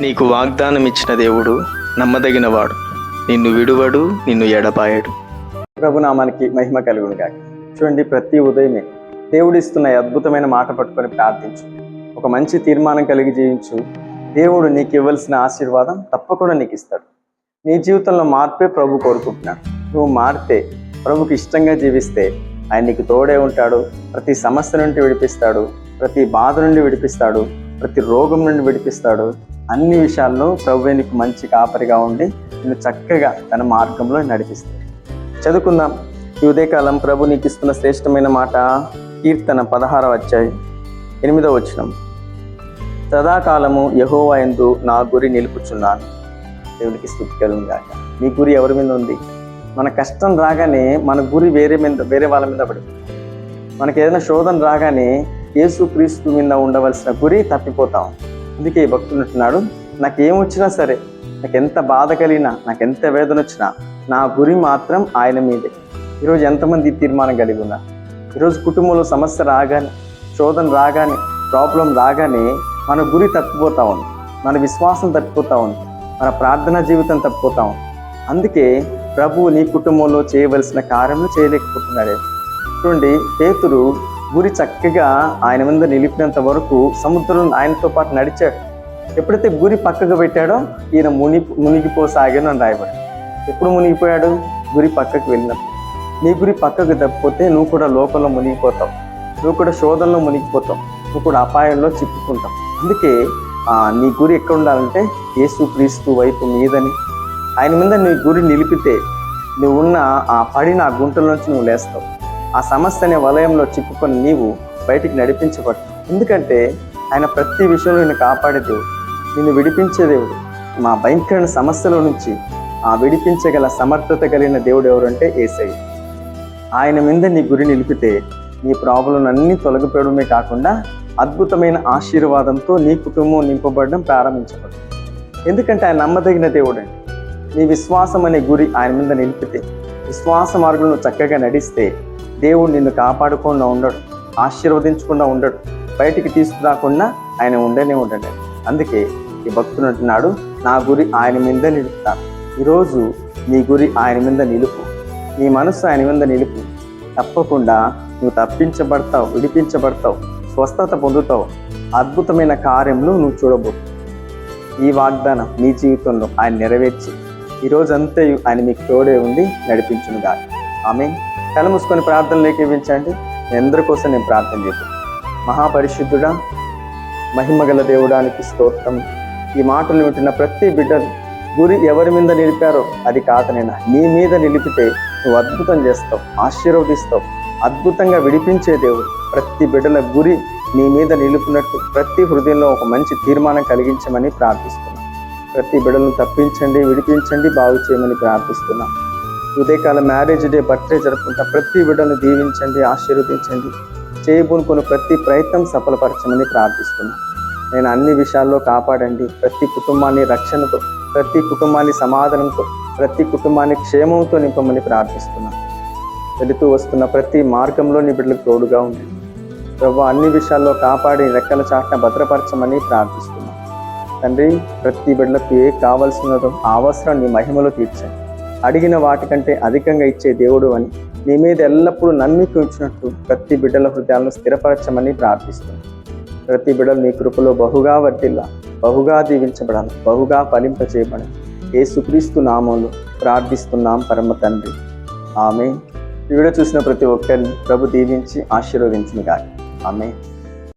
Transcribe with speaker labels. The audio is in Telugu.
Speaker 1: నీకు వాగ్దానం ఇచ్చిన దేవుడు నమ్మదగినవాడు. నిన్ను విడువడు నిన్ను ఎడపాయడు
Speaker 2: ప్రభునామానికి మహిమ కలుగును కాక చూడండి ప్రతి ఉదయమే దేవుడిస్తున్న అద్భుతమైన మాట పట్టుకొని ప్రార్థించు. ఒక మంచి తీర్మానం కలిగి జీవించు. దేవుడు నీకు ఇవ్వాల్సిన ఆశీర్వాదం తప్పకుండా నీకు ఇస్తాడు. నీ జీవితంలో మార్పే ప్రభు కోరుకుంటున్నాడు. నువ్వు మారితే ప్రభుకి ఇష్టంగా జీవిస్తే ఆయన నీకు తోడే ఉంటాడు. ప్రతి సమస్య నుండి విడిపిస్తాడు. ప్రతి బాధ నుండి విడిపిస్తాడు. ప్రతి రోగం నుండి విడిపిస్తాడు. అన్ని విషయాల్లో ప్రభు నీకు మంచి కాపరిగా ఉండి నిన్ను చక్కగా తన మార్గంలో నడిపిస్తాడు. చదువుకుందాం. ఈ ఉదయకాలం ప్రభు నీకు ఇస్తున్న శ్రేష్టమైన మాట కీర్తన పదహార వచ్చాయి ఎనిమిదో వచనం. సదాకాలము యహోవా యందు నా గురి నిలుపుచున్నాను. దేవునికి స్థుతి కలుగుగాక నీ గురి ఎవరి మీద ఉంది? మన కష్టం రాగానే మన గురి వేరే మీద వేరే వాళ్ళ మీద పడుతుంది. మనకి ఏదైనా శోధన రాగానే యేసు క్రీస్తు మీద ఉండవలసిన గురి తప్పిపోతాం. అందుకే ఈ భక్తుడు అంటున్నాడు నాకు ఏమొచ్చినా సరే నాకు ఎంత బాధ కలిగినా నాకు ఎంత వేదన వచ్చినా నా గురి మాత్రం ఆయన మీదే. ఈరోజు ఎంతమంది తీర్మానం కలిగి ఉన్నారు? ఈరోజు కుటుంబంలో సమస్య రాగానే శోధన రాగానే ప్రాబ్లం రాగానే మన గురి తప్పిపోతా ఉంది. మన విశ్వాసం తప్పిపోతా ఉంది. మన ప్రార్థనా జీవితం తప్పిపోతా ఉంది. అందుకే ప్రభువు నీ కుటుంబంలో చేయవలసిన కార్యములు చేయలేకపోతున్నాడే. చూడండి పేతురు గురి చక్కగా ఆయన మీద నిలిపినంత వరకు సముద్రం ఆయనతో పాటు నడిచాడు. ఎప్పుడైతే గురి పక్కకు పెట్టాడో ఈయన ముని మునిగిపోసాగాను అని రాయబడి ఎప్పుడు మునిగిపోయాడు? గురి పక్కకు వెళ్ళినప్పుడు. నీ గురి పక్కకు తప్పిపోతే నువ్వు కూడా లోకంలో మునిగిపోతావు. నువ్వు కూడా శోధనలో మునిగిపోతావు. నువ్వు కూడా అపాయంలో చిక్కుకుంటావు. అందుకే నీ గురి ఎక్కడ ఉండాలంటే యేసు క్రీస్తు వైపు మీదని. ఆయన మీద నీ గురి నిలిపితే నువ్వు ఉన్న ఆ పడిన ఆ గుంటలోంచి నువ్వు లేస్తావు. ఆ సమస్య అనే వలయంలో చిక్కుకొని నీవు బయటికి నడిపించబడు ఎందుకంటే ఆయన ప్రతి విషయంలో నిన్ను కాపాడే దేవుడు నిన్ను విడిపించే దేవుడు. మా భయంకరమైన సమస్యల నుంచి ఆ విడిపించగల సమర్థత కలిగిన దేవుడు ఎవరంటే ఏసై ఆయన మీద నీ గురి నిలిపితే నీ ప్రాబ్లం అన్నీ తొలగిపోవడమే కాకుండా అద్భుతమైన ఆశీర్వాదంతో నీ కుటుంబం నింపబడడం ప్రారంభించబడు ఎందుకంటే ఆయన నమ్మదగిన దేవుడండి నీ విశ్వాసం అనే గురి ఆయన మీద నిలిపితే విశ్వాస మార్గంలో చక్కగా నడిస్తే దేవుడు నిన్ను కాపాడకుండా ఉండడు ఆశీర్వదించకుండా ఉండడు బయటికి తీసుకురాకుండా ఆయన ఉండనే ఉండడు. అందుకే ఈ భక్తుడు అంటున్నాడు నా గురి ఆయన మీద నిలుపుతాను ఈరోజు నీ గురి ఆయన మీద నిలుపు. నీ మనసు ఆయన మీద నిలుపు. తప్పకుండా నువ్వు తప్పించబడతావు విడిపించబడతావు స్వస్థత పొందుతావు. అద్భుతమైన కార్యములు నువ్వు చూడబోతు ఈ వాగ్దానం నీ జీవితంలో ఆయన నెరవేర్చి ఈ రోజంతా ఆయన మీకు తోడే ఉండి నడిపించునుగా ఆమె కళ్ళ మూసుకొని ప్రార్థనలు ఏకీవించండి ఎందరి కోసం నేను ప్రార్థన చేస్తాను మహాపరిశుద్ధుడా మహిమగల దేవుడానికి స్తోత్రం. ఈ మాటలు వింటున్న ప్రతి బిడ్డ గురి ఎవరి మీద నిలిపారో అది కాదనైనా నీ మీద నిలిపితే నువ్వు అద్భుతం చేస్తావు ఆశీర్వదిస్తావు అద్భుతంగా విడిపించే దేవుడు. ప్రతి బిడ్డల గురి నీ మీద నిలుపునట్టు ప్రతి హృదయంలో ఒక మంచి తీర్మానం కలిగించమని ప్రార్థిస్తాం ప్రతి బిడ్డలను తప్పించండి విడిపించండి బాగు చేయమని ప్రార్థిస్తున్నాం. ఉదయకాల మ్యారేజ్ డే బర్త్డే జరుపుకుంటా ప్రతి బిడ్డను దీవించండి ఆశీర్వదించండి చేయబోనుకున్న ప్రతి ప్రయత్నం సఫలపరచమని ప్రార్థిస్తున్నాం. నేను అన్ని విషయాల్లో కాపాడండి. ప్రతి కుటుంబాన్ని రక్షణతో ప్రతి కుటుంబాన్ని సమాధానంతో ప్రతి కుటుంబాన్ని క్షేమంతో నింపమని ప్రార్థిస్తున్నాం. వెళుతూ వస్తున్న ప్రతి మార్గంలో నీ బిడ్డలకు తోడుగా ఉంది ప్రభు అన్ని విషయాల్లో కాపాడి రెక్కల చాటున భద్రపరచమని ప్రార్థిస్తున్నాం. తండ్రి ప్రతి బిడ్డలకు ఏ కావాల్సినదో ఆ అవసరం నీ మహిమలో తీర్చండి అడిగిన వాటికంటే అధికంగా ఇచ్చే దేవుడు అని నీ మీద ఎల్లప్పుడూ నమ్మిక ఉంచినట్టు ప్రతి బిడ్డల హృదయాలను స్థిరపరచమని ప్రార్థిస్తుంది ప్రతి బిడ్డలు నీ కృపలో బహుగా వర్తిల్ల బహుగా దీవించబడాలి బహుగా ఫలింప చేయబడాలి యేసుక్రీస్తు నామంలో ప్రార్థిస్తున్నాం పరమ తండ్రి. ఆమె ఈ వీడియో చూసిన ప్రతి ఒక్కరిని ప్రభు దీవించి ఆశీర్వదించును గాక ఆమె